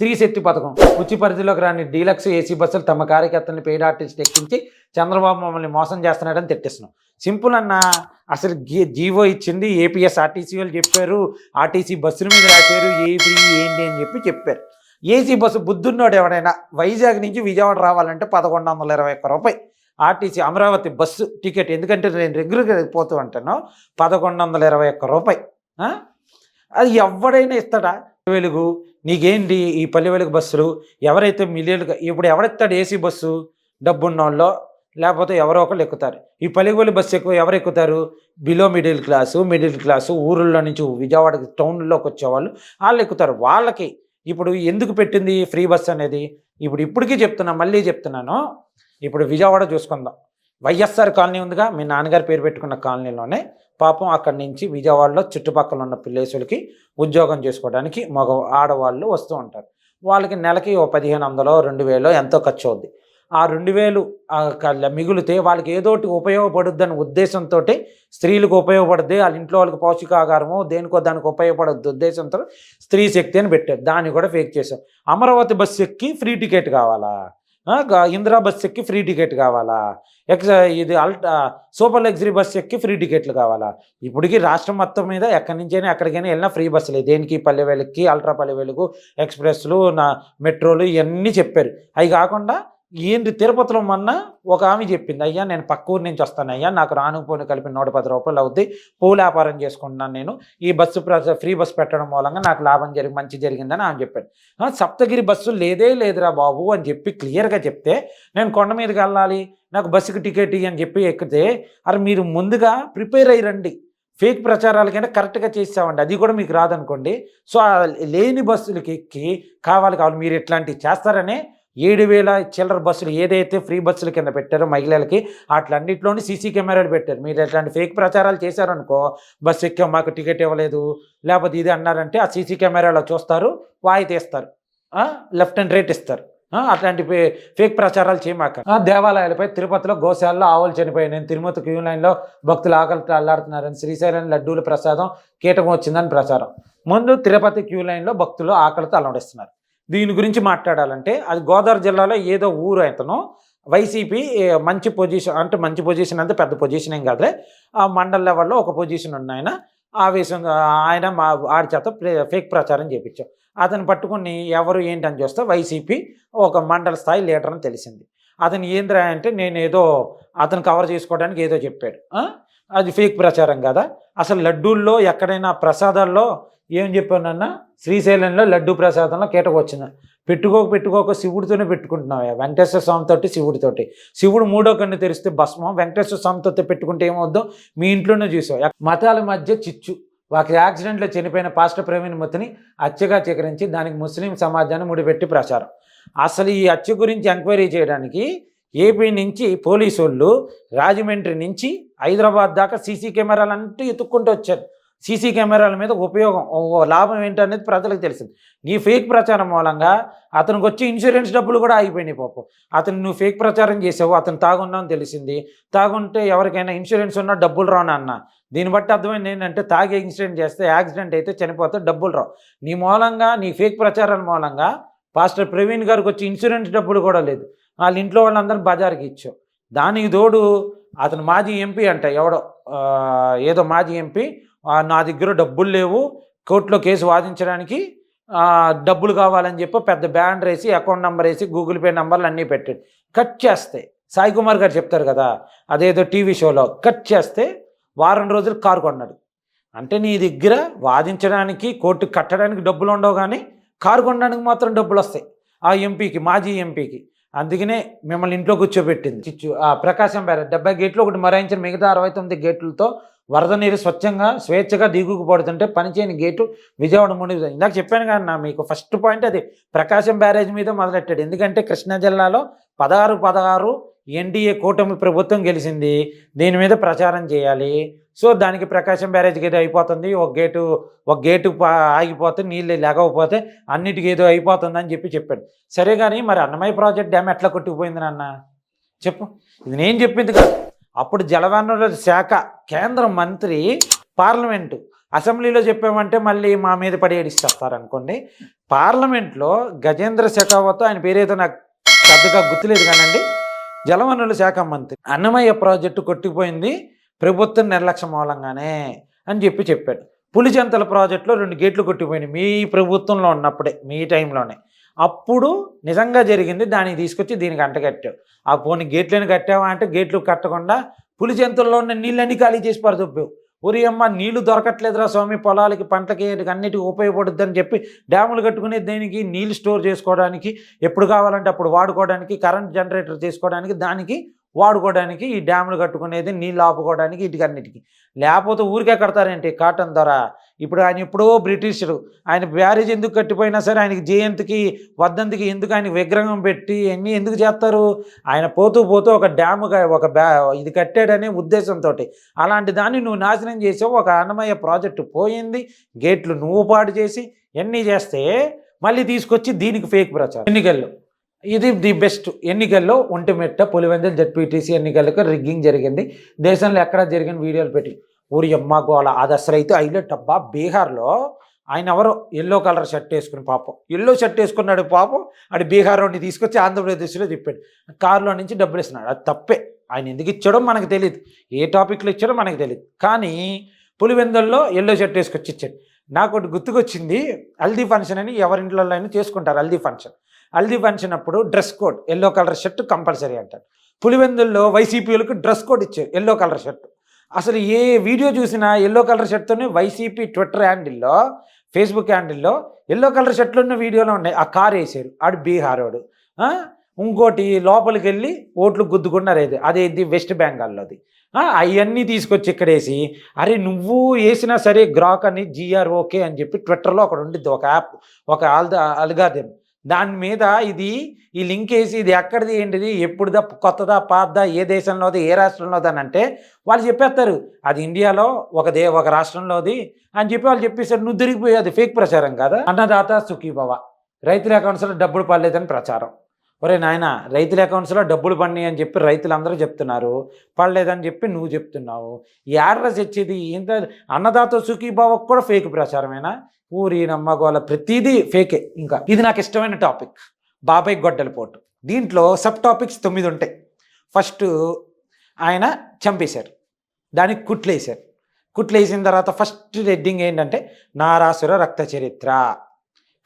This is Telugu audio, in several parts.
స్త్రీ శక్తి పథకం. ఉచి పరిధిలోకి రాని డీలక్స్ ఏసీ బస్సులు తమ కార్యకర్తలను పెయిడ్ ఆర్టిస్ట్ ఎక్కించి చంద్రబాబు మమ్మల్ని మోసం చేస్తున్నాడని తిట్టిస్తున్నాం. సింపుల్ అన్న అసలు జీవో ఇచ్చింది ఏపీఎస్ ఆర్టీసీ వాళ్ళు చెప్పారు. ఆర్టీసీ బస్సుల మీద రాశారు. ఏపీ ఏంటి అని చెప్పి చెప్పారు. ఏసీ బస్సు బుద్ధున్నోడు ఎవడైనా వైజాగ్ నుంచి విజయవాడ రావాలంటే పదకొండు వందల ఇరవై ఒక్క రూపాయి. ఆర్టీసీ అమరావతి బస్సు టికెట్ ఎందుకంటే నేను రెగ్యులర్గా పోతూ ఉంటాను పదకొండు వందల ఇరవై ఒక్క రూపాయి. అది ఎవడైనా ఇస్తాడా? వెలుగు నీకేంటి ఈ పల్లె వెలుగు బస్సులు? ఎవరైతే మిలియన్గా ఇప్పుడు ఎవడెత్తాడు ఏసీ బస్సు? డబ్బున్నోళ్ళో లేకపోతే ఎవరో ఒకళ్ళు ఎక్కుతారు. ఈ పల్లెవెలుగు బస్సు ఎక్కువ ఎవరు ఎక్కుతారు? Below middle class middle class ఊరుల్లో నుంచి విజయవాడకి టౌన్లోకి వచ్చేవాళ్ళు వాళ్ళు ఎక్కుతారు. వాళ్ళకి ఇప్పుడు ఎందుకు పెట్టింది ఫ్రీ బస్ అనేది? ఇప్పుడు ఇప్పటికీ చెప్తున్నా మళ్ళీ చెప్తున్నాను. ఇప్పుడు విజయవాడ చూసుకుందాం. వైఎస్ఆర్ కాలనీ ఉందిగా. మీ నాన్నగారు పేరు పెట్టుకున్న కాలనీలోనే పాపం అక్కడి నుంచి విజయవాడలో చుట్టుపక్కల ఉన్న ప్లేసులకి ఉద్యోగం చేసుకోవడానికి మగ ఆడవాళ్ళు వస్తూ ఉంటారు. వాళ్ళకి నెలకి ఓ పదిహేను వందలో రెండు వేలో ఎంతో ఖర్చు అవుద్ది. ఆ రెండు వేలు మిగులితే వాళ్ళకి ఏదోటి ఉపయోగపడుద్ది అనే ఉద్దేశంతో స్త్రీలకు ఉపయోగపడుద్ది వాళ్ళ ఇంట్లో వాళ్ళకి పౌష్టికాహారము దేనికో దానికి ఉపయోగపడద్దు ఉద్దేశంతో స్త్రీ శక్తి అని పెట్టారు. దాన్ని కూడా ఫేక్ చేశారు. అమరావతి బస్సు ఎక్కి ఫ్రీ టికెట్ కావాలా? ఇందిరా బస్ ఎక్కి ఫ్రీ టికెట్ కావాలా? ఎక్స్ ఇది అల్టా సూపర్ లగ్జరీ బస్ ఎక్కి ఫ్రీ టికెట్లు కావాలా? ఇప్పటికీ రాష్ట్రం మొత్తం మీద ఎక్కడి నుంచైనా ఎక్కడికైనా వెళ్ళినా ఫ్రీ బస్సులే. దేనికి? పల్లెవేలకి అల్ట్రా పల్లెవేళకు ఎక్స్ప్రెస్లు నా మెట్రోలు ఇవన్నీ చెప్పారు. అవి కాకుండా ఏంటి తిరుపతిలో మొన్న ఒక ఆమె చెప్పింది అయ్యా నేను పక్క ఊరు నుంచి వస్తాను అయ్యా నాకు రాను పోను కలిపి నూట పది రూపాయలు అవుద్ది పూల వ్యాపారం చేసుకుంటున్నాను నేను. ఈ బస్సు ప్ర- ఫ్రీ బస్సు పెట్టడం మూలంగా నాకు లాభం జరిగి మంచి జరిగిందని ఆమె చెప్పాడు. సప్తగిరి బస్సు లేదే లేదురా బాబు అని చెప్పి క్లియర్గా చెప్తే నేను కొండ మీదకి వెళ్ళాలి నాకు బస్సుకి టికెట్ అని చెప్పి ఎక్కితే అరే మీరు ముందుగా ప్రిపేర్ అయ్యి రండి. ఫేక్ ప్రచారాలకైనా కరెక్ట్గా చేసామండి అది కూడా మీకు రాదనుకోండి. సో లేని బస్సులకి ఎక్కి కావాలి కావాలి మీరు ఇట్లాంటివి చేస్తారనే ఏడు వేల చిల్లర బస్సులు ఏదైతే ఫ్రీ బస్సుల కింద పెట్టారో మహిళలకి అట్లన్నింటిలోని సీసీ కెమెరాలు పెట్టారు. మీరు ఇట్లాంటి ఫేక్ ప్రచారాలు చేశారనుకో బస్సు ఎక్కాం మాకు టికెట్ ఇవ్వలేదు లేకపోతే ఇది అన్నారంటే ఆ సీసీ కెమెరాలో చూస్తారు వాయి తీస్తారు లెఫ్ట్ అండ్ రైట్ ఇస్తారు. అట్లాంటి ఫేక్ ప్రచారాలు చేయమాక. దేవాలయాలపై తిరుపతిలో గోశాలలో ఆవులు చనిపోయినాయి తిరుమతి క్యూ లైన్లో భక్తులు ఆకలితో అల్లాడుతున్నారని శ్రీశైలం లడ్డూల ప్రసాదం కీటకం వచ్చిందని ప్రచారం. ముందు తిరుపతి క్యూ లైన్లో భక్తులు ఆకలితో అలవడిస్తున్నారు దీని గురించి మాట్లాడాలంటే అది గోదావరి జిల్లాలో ఏదో ఊరు అతను వైసీపీ మంచి పొజిషన్ అంటే మంచి పొజిషన్ అంటే పెద్ద పొజిషన్ ఏం కాదులే. ఆ మండల లెవెల్లో ఒక పొజిషన్ ఉన్న ఆయన ఆవేశం ఆయన మా ఆడి చేత ఫేక్ ప్రచారం చేపించాం. అతను పట్టుకుని ఎవరు ఏంటని చూస్తే వైసీపీ ఒక మండల స్థాయి లీడర్ అని తెలిసింది. అతను ఏంద్రా అంటే నేను ఏదో అతను కవర్ చేసుకోవడానికి ఏదో చెప్పాడు. అది ఫేక్ ప్రచారం కదా? అసలు లడ్డూల్లో ఎక్కడైనా ప్రసాదాల్లో ఏం చెప్పానన్న శ్రీశైలంలో లడ్డు ప్రసాదంలో కేటక వచ్చింది పెట్టుకోక పెట్టుకోక శివుడితోనే పెట్టుకుంటున్నావా వెంకటేశ్వర స్వామితోటి శివుడితోటి శివుడు మూడో కన్ను తెరిస్తే భస్మం వెంకటేశ్వర స్వామితో పెట్టుకుంటే ఏమవుద్దో మీ ఇంట్లోనే చూసావు. మతాల మధ్య చిచ్చు. ఒక యాక్సిడెంట్లో చనిపోయిన పాస్టర్ ప్రవీణ్ మతిని హత్యగా చికరించి దానికి ముస్లిం సమాజాన్ని ముడిపెట్టి ప్రచారం. అసలు ఈ హత్య గురించి ఎంక్వైరీ చేయడానికి ఏపీ నుంచి పోలీసు వాళ్ళు రాజమండ్రి నుంచి హైదరాబాద్ దాకా సీసీ కెమెరాలు అంటూ ఎత్తుక్కుంటూ వచ్చారు. సీసీ కెమెరాల మీద ఉపయోగం ఓ లాభం ఏంటనేది ప్రజలకు తెలిసింది. నీ ఫేక్ ప్రచారం మూలంగా అతనికి వచ్చి ఇన్సూరెన్స్ డబ్బులు కూడా ఆగిపోయినాయి పాపం. అతను నువ్వు ఫేక్ ప్రచారం చేసావు అతను తాగున్నావు తెలిసింది. తాగుంటే ఎవరికైనా ఇన్సూరెన్స్ ఉన్నా డబ్బులు రావు అన్న దీన్ని బట్టి అర్థమైంది ఏంటంటే తాగి ఇన్సిడెంట్ చేస్తే యాక్సిడెంట్ అయితే చనిపోతే డబ్బులు రావు. నీ మూలంగా నీ ఫేక్ ప్రచారాల మూలంగా పాస్టర్ ప్రవీణ్ గారికి వచ్చి ఇన్సూరెన్స్ డబ్బులు కూడా లేదు. వాళ్ళ ఇంట్లో వాళ్ళందరూ బజార్కి ఇచ్చావు. దానికి తోడు అతను మాజీ ఎంపీ అంట ఎవడో ఏదో మాజీ ఎంపీ నా దగ్గర డబ్బులు లేవు. కోర్టులో కేసు వాదించడానికి డబ్బులు కావాలని చెప్పి పెద్ద బ్యాండ్ వేసి అకౌంట్ నెంబర్ వేసి గూగుల్ పే నెంబర్లు అన్నీ పెట్టాడు. కట్ చేస్తే సాయి కుమార్ గారు చెప్తారు కదా అదేదో టీవీ షోలో కట్ చేస్తే వారం రోజులు కారు కొన్నాడు. అంటే నీ దగ్గర వాదించడానికి కోర్టు కట్టడానికి డబ్బులు ఉండవు కానీ కారు కొనడానికి మాత్రం డబ్బులు వస్తాయి. ఆ ఎంపీకి మాజీ ఎంపీకి. అందుకనే మిమ్మల్ని ఇంట్లో కూర్చోబెట్టింది. చిచ్చు ఆ ప్రకాశం బ్యారేజ్ డెబ్బై గేట్లు ఒకటి మరాయించిన మిగతా అరవై తొమ్మిది గేట్లతో వరద నీరు స్వచ్ఛంగా స్వేచ్ఛగా దిగుకు పడుతుంటే పనిచేయని గేటు విజయవాడ మునిగి ఇందాక చెప్పాను కానీ నా మీకు ఫస్ట్ పాయింట్ అది. ప్రకాశం బ్యారేజ్ మీద మొదలెట్టాడు. ఎందుకంటే కృష్ణా జిల్లాలో పదహారు పదహారు ఎన్డీఏ కూటమి ప్రభుత్వం గెలిచింది. దీని మీద ప్రచారం చేయాలి. సో దానికి ప్రకాశం బ్యారేజ్కి ఏదో అయిపోతుంది. ఒక గేటు ఒక గేటు పా- ఆగిపోతే నీళ్ళు లేకపోతే అన్నిటికీ ఏదో అయిపోతుంది అని చెప్పి చెప్పాడు. సరే కానీ మరి అన్నమయ్య ప్రాజెక్ట్ డ్యామ్ ఎట్లా కొట్టుకుపోయింది నాన్న? చెప్పు. ఇది నేను చెప్పింది కాదు. అప్పుడు జలవనరుల శాఖ కేంద్ర మంత్రి పార్లమెంటు అసెంబ్లీలో చెప్పామంటే మళ్ళీ మా మీద పడి ఏడిస్తారు అనుకోండి పార్లమెంట్లో గజేంద్ర షెకావత్ ఆయన పేరేదో నాకు పెద్దగా గుర్తులేదు కానండి. జలవనరుల శాఖ మంత్రి అన్నమయ్య ప్రాజెక్టు కొట్టిపోయింది ప్రభుత్వం నిర్లక్ష్యం మూలంగానే అని చెప్పి చెప్పాడు. పులిజంతల ప్రాజెక్టులో రెండు గేట్లు కొట్టిపోయినాయి. మీ ప్రభుత్వంలో ఉన్నప్పుడే మీ టైంలోనే. అప్పుడు నిజంగా జరిగింది దానికి తీసుకొచ్చి దీనికి అంటగట్టావు ఆ పోనీ గేట్లను కట్టావా అంటే గేట్లు కట్టకుండా పులిచెంతల్లో ఉన్న నీళ్ళన్నీ ఖాళీ చేసి పరదొప్పావు. ఒరి అమ్మ నీళ్ళు దొరకట్లేదురా స్వామి పొలాలకి పంటకి అన్నిటికీ ఉపయోగపడుద్ది అని చెప్పి డ్యాములు కట్టుకునే దేనికి నీళ్ళు స్టోర్ చేసుకోవడానికి ఎప్పుడు కావాలంటే అప్పుడు వాడుకోవడానికి కరెంట్ జనరేటర్ చేసుకోవడానికి దానికి వాడుకోవడానికి ఈ డ్యాములు కట్టుకునేది నీళ్ళు ఆపుకోవడానికి వీటికన్నిటికీ. లేకపోతే ఊరికే కడతారేంటి? కాటన్ ధర. ఇప్పుడు ఆయన ఎప్పుడో బ్రిటిషుడు. ఆయన బ్యారేజ్ ఎందుకు కట్టిపోయినా సరే ఆయనకి జయంతికి వద్దంతికి ఎందుకు ఆయన విగ్రహం పెట్టి అన్నీ ఎందుకు చేస్తారు? ఆయన పోతూ పోతూ ఒక డ్యాము ఒక బ్యా ఇది కట్టాడనే ఉద్దేశంతో అలాంటి దాన్ని నువ్వు నాశనం చేసావు. ఒక అన్నమయ్య ప్రాజెక్టు పోయింది. గేట్లు నువ్వు పాడు చేసి ఎన్ని చేస్తే మళ్ళీ తీసుకొచ్చి దీనికి ఫేక్ ప్రచారం. ఎన్నికల్లో. ఇది ది బెస్ట్ ఎన్నికల్లో ఒంటిమెట్ట పులివెందుల జడ్పీటీసీ ఎన్నికలకు రిగ్గింగ్ జరిగింది. దేశంలో ఎక్కడ జరిగిన వీడియోలు పెట్టి ఊరి అమ్మ గోళ అది అసలు అయితే హైలైట్ అబ్బా బీహార్లో ఆయన ఎవరో ఎల్లో కలర్ షర్ట్ వేసుకుని పాపం. ఎల్లో షర్ట్ వేసుకున్నాడు పాపం. ఆడు బీహార్ నుండి తీసుకొచ్చి ఆంధ్రప్రదేశ్లో తిప్పాడు. కారులో నుంచి డబ్బులు ఇస్తున్నాడు అది తప్పే. ఆయన ఎందుకు ఇచ్చాడో మనకు తెలియదు ఏ టాపిక్లో ఇచ్చాడో మనకు తెలియదు కానీ పులివెందల్లో ఎల్లో షర్ట్ వేసుకొచ్చి ఇచ్చాడు. నాకు ఒకటి గుర్తుకొచ్చింది. హల్దీ ఫంక్షన్ అని ఎవరింట్లో అయినా చేసుకుంటారు హల్దీ ఫంక్షన్. హల్దీ ఫంక్షన్ అప్పుడు dress code yellow colour shirt compulsory అంటారు. పులివెందుల్లో వైసీపీలకు డ్రెస్ కోడ్ ఇచ్చారు ఎల్లో కలర్ షర్ట్. అసలు ఏ వీడియో చూసినా ఎల్లో కలర్ షర్ట్తోనే వైసీపీ ట్విట్టర్ హ్యాండిల్లో ఫేస్బుక్ హ్యాండిల్లో ఎల్లో కలర్ షర్ట్లు ఉన్న వీడియోలో ఉన్నాయి. ఆ కార్ వేసారు ఆడు బీహార్ వాడు ఇంకోటి లోపలికి వెళ్ళి ఓట్లు గుద్దుకున్నారు అది అదేంటి వెస్ట్ బెంగాల్లోది. అవన్నీ తీసుకొచ్చి ఇక్కడేసి అరే నువ్వు వేసినా సరే గ్రాక్ అని జిఆర్ ఓకే అని చెప్పి ట్విట్టర్లో అక్కడ ఉండిద్ది ఒక యాప్ ఒక అల్ద అల్గారిథం. దాని మీద ఇది ఈ లింకేజ్ ఇది ఎక్కడిది ఏంటిది ఎప్పుడుదా కొత్తదా పాతదా ఏ దేశంలోది ఏ రాష్ట్రంలోది అని అంటే వాళ్ళు చెప్పేస్తారు అది ఇండియాలో ఒక దే ఒక రాష్ట్రంలోది అని చెప్పి వాళ్ళు చెప్పేసారు నువ్వు తిరిగిపోయి అది ఫేక్ ప్రచారం కదా? అన్నదాత సుఖీభవ. రైతుల అకౌంట్స్లో డబ్బులు పడలేదని ప్రచారం. ఒరే నాయన రైతుల అకౌంట్స్లో డబ్బులు పడినాయి అని చెప్పి రైతులందరూ చెప్తున్నారు. పడలేదని చెప్పి నువ్వు చెప్తున్నావు. ఈ అడ్రస్ ఇచ్చేది ఇంత అన్నదాత సుఖీభావకు కూడా ఫేక్ ప్రచారమేనా? ఊరి నమ్మగోల ప్రతిదీ ఫేకే. ఇంకా ఇది నాకు ఇష్టమైన టాపిక్. బాబాయ్ గొడ్డల పోటు. దీంట్లో సబ్ టాపిక్స్ తొమ్మిది ఉంటాయి. ఫస్ట్ ఆయన చంపేశారు. దానికి కుట్లేశారు. కుట్లేసిన తర్వాత ఫస్ట్ రెడ్డింగ్ ఏంటంటే నారాసుర రక్త చరిత్ర.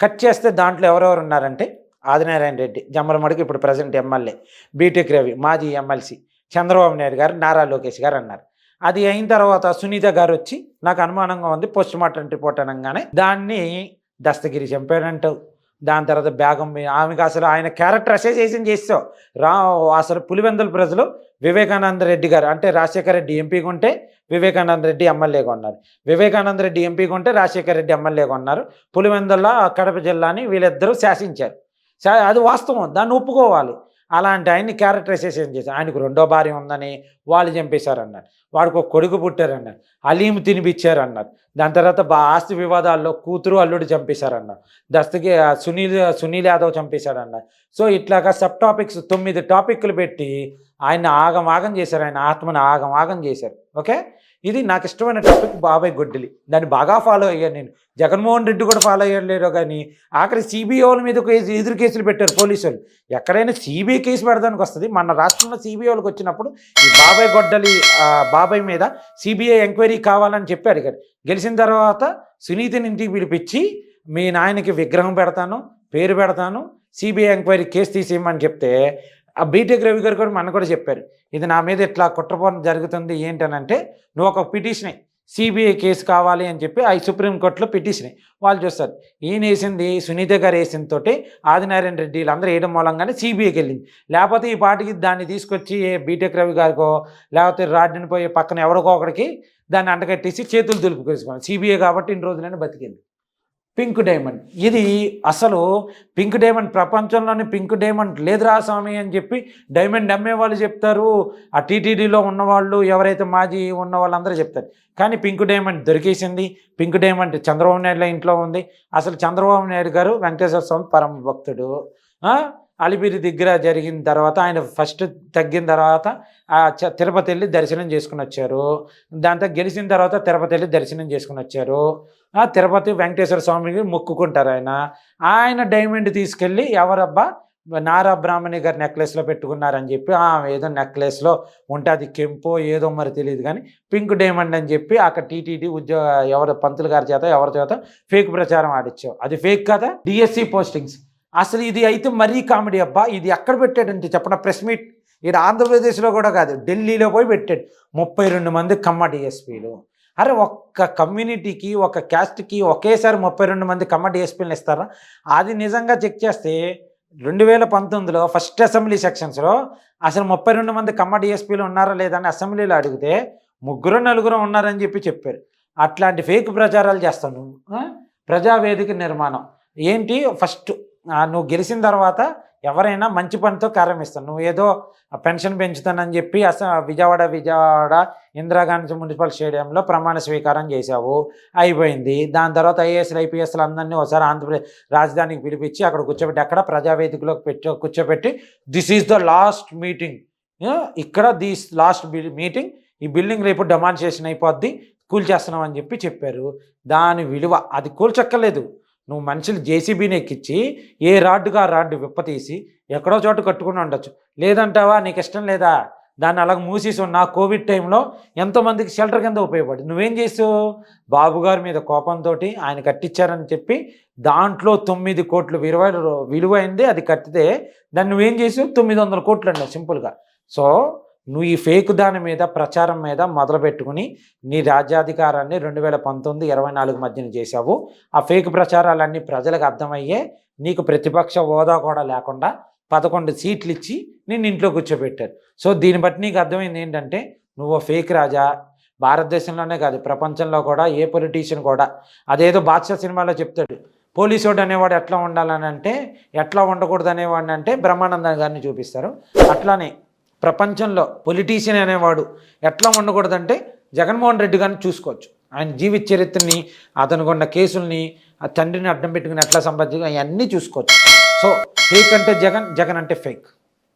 కట్ చేస్తే దాంట్లో ఎవరెవరు ఉన్నారంటే ఆదినారాయణ రెడ్డి జమ్మలమడికి ఇప్పుడు ప్రజెంట్ ఎమ్మెల్యే బీటెక్ రవి మాజీ ఎమ్మెల్సీ చంద్రబాబు నాయుడు గారు నారా లోకేష్ గారు అన్నారు. అది అయిన తర్వాత సునీత గారు వచ్చి నాకు అనుమానంగా ఉంది పోస్ట్ మార్టం రిపోర్ట్ అనగానే దాన్ని దస్తగిరి చంపాడంటావు దాని తర్వాత బ్యాగం ఆమెకు అసలు ఆయన క్యారెక్టర్ అసోసియేషన్ చేస్తావు. రా అసలు పులివెందుల ప్రజలు వివేకానంద రెడ్డి గారు అంటే రాజశేఖర రెడ్డి ఎంపీగా ఉంటే వివేకానంద రెడ్డి ఎమ్మెల్యేగా ఉన్నారు వివేకానంద రెడ్డి ఎంపీగా ఉంటే రాజశేఖర రెడ్డి ఎమ్మెల్యేగా ఉన్నారు పులివెందుల కడప జిల్లాని వీళ్ళిద్దరూ శాసించారు. అది వాస్తవం. దాన్ని ఒప్పుకోవాలి. అలాంటి ఆయన్ని క్యారెక్టరైజేషన్ చేశారు? ఆయనకు రెండో భార్య ఉందని వాళ్ళు చంపేశారన్నారు. వాడికి ఒక కొడుకు పుట్టారన్నారు. అలీం తినిపించారన్నారు దాని తర్వాత బా ఆస్తి వివాదాల్లో కూతురు అల్లుడు చంపేశారన్నారు. దస్తకి సునీల్ సునీల్ యాదవ్ చంపేశారన్నారు. సో ఇట్లాగా సబ్ టాపిక్స్ తొమ్మిది టాపిక్లు పెట్టి ఆయన ఆగం ఆగం చేశారు. ఆయన ఆత్మని ఆగం ఆగం చేశారు. ఓకే? ఇది నాకు ఇష్టమైన టాపిక్ బాబాయ్ గొడ్డలి. దాన్ని బాగా ఫాలో అయ్యాను నేను. జగన్మోహన్ రెడ్డి కూడా ఫాలో అయ్యలేరు కానీ ఆఖరి సిబిఐల మీద కేసు ఎదురు కేసులు పెట్టారు పోలీసులు. ఎక్కడైనా సిబిఐ కేసు పెడదానికి వస్తుంది. మన రాష్ట్రంలో సిబిఐలకు వచ్చినప్పుడు ఈ బాబాయ్ గొడ్డలి బాబాయ్ మీద సిబిఐ ఎంక్వైరీ కావాలని చెప్పి అడిగారు గెలిచిన తర్వాత సునీతిని ఇంటికి పిలిపించి మీ నాయనకి విగ్రహం పెడతాను పేరు పెడతాను సిబిఐ ఎంక్వైరీ కేసు తీసేయమని చెప్తే ఆ బీటెక్ రవి గారు కూడా మన కూడా చెప్పారు ఇది నా మీద ఇట్లా కుట్రపోవడం జరుగుతుంది? ఏంటనంటే నువ్వు ఒక పిటిషన్ సిబిఐ కేసు కావాలి అని చెప్పి ఆ సుప్రీంకోర్టులో పిటిషన్ వాళ్ళు చూస్తారు. ఈయన వేసింది సునీత గారు వేసిన తోటి ఆదినారాయణ రెడ్డి వీళ్ళందరూ వేయడం మూలంగానే సిబిఐకి వెళ్ళింది. లేకపోతే ఈ పాటికి దాన్ని తీసుకొచ్చి బీటెక్ రవి గారికో లేకపోతే రాడ్డిని పోయి పక్కన ఎవరికో ఒకడికి దాన్ని అంటకట్టేసి చేతులు దులుపుకేసుకోవాలి. సిబిఐ కాబట్టి ఇన్ని రోజులైనా బతికింది. Pink diamond. ఇది అసలు పింక్ డైమండ్ ప్రపంచంలోనే పింక్ డైమండ్ లేదురా స్వామి అని చెప్పి డైమండ్ అమ్మే వాళ్ళు చెప్తారు. ఆ టీటీడీలో ఉన్నవాళ్ళు ఎవరైతే మాజీ ఉన్న వాళ్ళందరూ చెప్తారు. కానీ పింక్ డైమండ్ దొరికేసింది. పింక్ డైమండ్ చంద్రబాబు నాయుడుల ఇంట్లో ఉంది. అసలు చంద్రబాబు నాయుడు గారు వెంకటేశ్వర స్వామి పరమ భక్తుడు. అలిపిరి దగ్గర జరిగిన తర్వాత ఆయన ఫస్ట్ తగ్గిన తర్వాత ఆ తిరుపతి వెళ్ళి దర్శనం చేసుకుని వచ్చారు. దాంతో గెలిచిన తర్వాత తిరుపతి వెళ్ళి దర్శనం చేసుకుని వచ్చారు. తిరుపతి వెంకటేశ్వర స్వామికి మొక్కుకుంటారు ఆయన. ఆయన డైమండ్ తీసుకెళ్ళి ఎవరబ్బా? నారా బ్రాహ్మణి గారి నెక్లెస్లో పెట్టుకున్నారని చెప్పి ఏదో నెక్లెస్లో ఉంటే అది కెంపో ఏదో మరి తెలియదు కానీ పింక్ డైమండ్ అని చెప్పి అక్కడ టీటీడీ ఉద్యోగ ఎవరు పంతులు గారి చేత ఎవరి చేత ఫేక్ ప్రచారం ఆడిచ్చావు అది ఫేక్ కదా? డిఎస్సి పోస్టింగ్స్ అసలు ఇది అయితే మరీ కామెడీ అబ్బా. ఇది ఎక్కడ పెట్టాడంటే చెప్పండి ప్రెస్ మీట్ ఇది ఆంధ్రప్రదేశ్లో కూడా కాదు ఢిల్లీలో పోయి పెట్టాడు. ముప్పై రెండు మంది కమ్మ డిఎస్పీలు అరే ఒక్క కమ్యూనిటీకి ఒక క్యాస్ట్కి ఒకేసారి ముప్పై రెండు మంది కమ్మ ఎస్పీలను ఇస్తారా? అది నిజంగా చెక్ చేస్తే రెండు వేల పంతొమ్మిదిలో ఫస్ట్ అసెంబ్లీ సెక్షన్స్లో అసలు ముప్పై రెండు మంది కమ్మ ఎస్పీలు ఉన్నారా లేదా అని అసెంబ్లీలో అడిగితే ముగ్గురు నలుగురు ఉన్నారని చెప్పి చెప్పారు. అట్లాంటి ఫేక్ ప్రచారాలు చేస్తాను. ప్రజావేదిక నిర్మాణం. ఏంటి? ఫస్ట్ నువ్వు గెలిచిన తర్వాత ఎవరైనా మంచి పనితో కార్యమిస్తాను నువ్వు ఏదో పెన్షన్ పెంచుతానని చెప్పి అస విజయవాడ విజయవాడ ఇందిరాగాంధీ మున్సిపల్ స్టేడియంలో ప్రమాణ స్వీకారం చేశావు. అయిపోయింది. దాని తర్వాత ఐఏఎస్లు ఐపీఎస్లు అందరినీ ఒకసారి ఆంధ్రప్రదేశ్ రాజధానికి పిలిపించి అక్కడ కూర్చోబెట్టి అక్కడ ప్రజావేదికలోకి పెట్టి కూర్చోబెట్టి this is the last meeting ఇక్కడ దిస్ లాస్ట్ మీటింగ్ ఈ బిల్డింగ్ రేపు డెమాన్స్ట్రేషన్ అయిపోద్ది. కూల్చేస్తున్నామని చెప్పి చెప్పారు. దాని విలువ అది కూల్చక్కర్లేదు. నువ్వు మనుషులు జేసీబీని ఎక్కించి ఏ రాడ్డుగా ఆ రాడ్డు విప్పతీసి ఎక్కడో చోట కట్టుకుని ఉండొచ్చు. లేదంటావా? నీకు ఇష్టం లేదా? దాన్ని అలాగ మూసేసి ఉన్న కోవిడ్ టైంలో ఎంతోమందికి షెల్టర్ కింద ఉపయోగపడి నువ్వేం చేసావు? బాబు గారి మీద కోపంతో ఆయన కట్టించారని చెప్పి దాంట్లో తొమ్మిది కోట్లు విలువ విలువైంది అది కట్టితే దాన్ని నువ్వేం చేసావు? తొమ్మిది వందల కోట్లు అండి సింపుల్గా. సో నువ్వు ఈ ఫేక్ దాని మీద ప్రచారం మీద మొదలు పెట్టుకుని నీ రాజ్యాధికారాన్ని రెండు వేల పంతొమ్మిది ఇరవై నాలుగు మధ్యన చేశావు. ఆ ఫేక్ ప్రచారాలన్నీ ప్రజలకు అర్థమయ్యే నీకు ప్రతిపక్ష హోదా కూడా లేకుండా పదకొండు సీట్లు ఇచ్చి నేను ఇంట్లో కూర్చోబెట్టారు. సో దీన్ని బట్టి నీకు అర్థమైంది ఏంటంటే నువ్వు ఫేక్ రాజా. భారతదేశంలోనే కాదు ప్రపంచంలో కూడా ఏ పొలిటీషియన్ కూడా. అదేదో బాద్షా సినిమాలో చెప్తాడు పోలీసోడు అనేవాడు ఎట్లా ఉండాలని అంటే ఎట్లా ఉండకూడదు అనేవాడిని అంటే బ్రహ్మానంద గారిని చూపిస్తారు. అట్లానే ప్రపంచంలో పొలిటీషియన్ అనేవాడు ఎట్లా ఉండకూడదంటే జగన్మోహన్ రెడ్డి గారిని చూసుకోవచ్చు. ఆయన జీవిత చరిత్రని అతను ఉన్న కేసుల్ని ఆ తండ్రిని అడ్డం పెట్టుకుని ఎట్లా సంపాదించు అవన్నీ చూసుకోవచ్చు. సో ఫేక్ అంటే జగన్ జగన్ అంటే ఫేక్